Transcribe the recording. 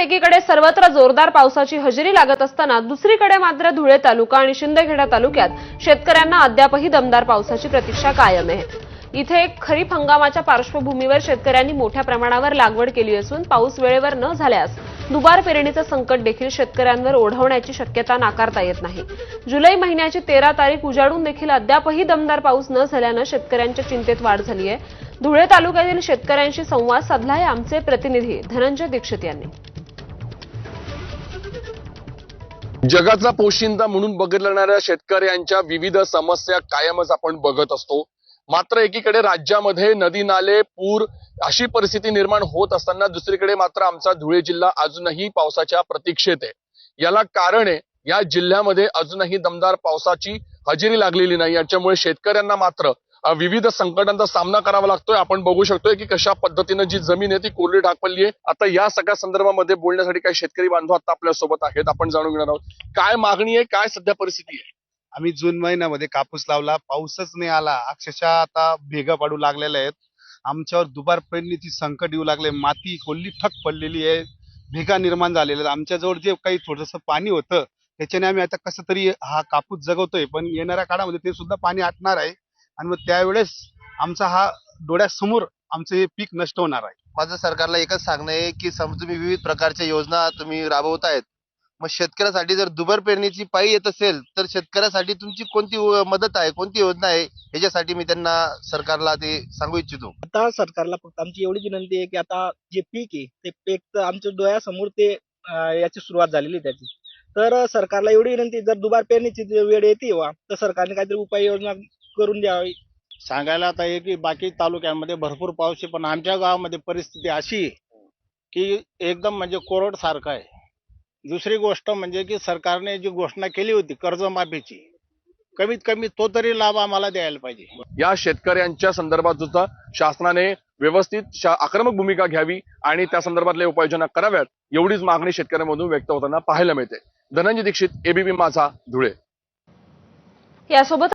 एकीकडे सर्वत्र जोरदार पावसाची हजेरी लागत असताना दुसरीकडे मात्र धुळे तालुका आणि शिंदखेडा तालुक्यात शेतकऱ्यांना अद्यापही दमदार पावसाची प्रतीक्षा कायम आहे. इथे खरीप हंगामाच्या पार्श्वभूमीवर शेतकऱ्यांनी मोठ्या प्रमाणावर लागवड केली असून पाऊस वेळेवर न झाल्यास दुबार पेरणीचं संकट देखील शेतकऱ्यांवर ओढवण्याची शक्यता नाकारता येत नाही. जुलै महिन्याची तेरा तारीख उजाडून देखील अद्यापही दमदार पाऊस न झाल्यानं शेतकऱ्यांच्या चिंतेत वाढ झाली आहे धुळे तालुक्यातील शेतकऱ्यांशी संवाद साधला आहे आमचे प्रतिनिधी धनंजय दीक्षित यांनी. जगाचा पोशिंदा म्हणून बघितल्या शेतकऱ्यांच्या विविध समस्या कायमच आपण बघत असतो. मात्र एकीकडे राज्यामध्ये नदी नाले पूर अशी परिस्थिती निर्माण होत असताना दुसरीकडे मात्र आमचा धुळे जिल्हा अजूनही पावसाच्या प्रतीक्षेत आहे. याला कारण आहे या जिल्ह्यामध्ये अजूनही दमदार पावसाची हजेरी लागलेली नाही. याच्यामुळे शेतकऱ्यांना मात्र विविध संकटांचा सामना करावा लागतोय. आपण बघू शकतोय की कशा पद्धतीनं जी जमीन आहे ती कोरडी ढाकली आहे. आता या सगळ्या संदर्भामध्ये बोलण्यासाठी काही शेतकरी बांधव आता आपल्यासोबत आहेत. आपण जाणून घेणार आहोत. काय मागणी आहे? काय सध्या परिस्थिती आहे? आम्ही जून महिन्यामध्ये कापूस लावला. पाऊसच नाही आला. अक्षरशः आता भेगा पाडू लागलेल्या आहेत. आमच्यावर दुबार पेरणीची संकट येऊ लागले. माती कोल्ली ठक पडलेली आहे. भेगा निर्माण झालेल्या आहेत. आमच्याजवळ जे काही थोडस पाणी होतं त्याच्याने आम्ही आता कसं तरी हा कापूस जगवतोय. पण येणाऱ्या काळामध्ये ते सुद्धा पाणी आटणार आहे. आणि मग त्यावेळेस आमचा हा डोळ्यासमोर आमचं हे पीक नष्ट होणार आहे. माझं सरकारला एकच सांगणं आहे की सम तुम्ही विविध प्रकारच्या योजना तुम्ही राबवतायत. मग शेतकऱ्यासाठी जर दुबार पेरणीची पायी येत असेल तर शेतकऱ्यासाठी तुमची कोणती मदत आहे कोणती योजना आहे ह्याच्यासाठी मी त्यांना सरकारला ते सांगू इच्छितो. आता सरकारला फक्त आमची एवढी विनंती आहे की आता जे पीक आहे ते पीक तर आमच्या डोळ्यासमोर ते याची सुरुवात झालेली आहे त्याची. तर सरकारला एवढी विनंती जर दुबार पेरणीची वेळ येते वा तर सरकारने काहीतरी उपाययोजना करून द्यावी. सांगायला आता आहे की बाकी तालुक्यांमध्ये भरपूर पाऊस आहे पण आमच्या गावामध्ये परिस्थिती अशी की एकदम म्हणजे कोरड सारखं आहे. दुसरी गोष्ट म्हणजे की सरकारने जी घोषणा केली होती कर्जमाफीची कमीत कमी तो तरी लाभ आम्हाला द्यायला पाहिजे. या शेतकऱ्यांच्या संदर्भात सुद्धा शासनाने व्यवस्थित शा- आक्रमक भूमिका घ्यावी आणि त्या संदर्भातल्या उपाययोजना कराव्यात एवढीच मागणी शेतकऱ्यांमधून व्यक्त होताना पाहायला मिळते. धनंजय दीक्षित एबीपी माझा धुळे. यासोबत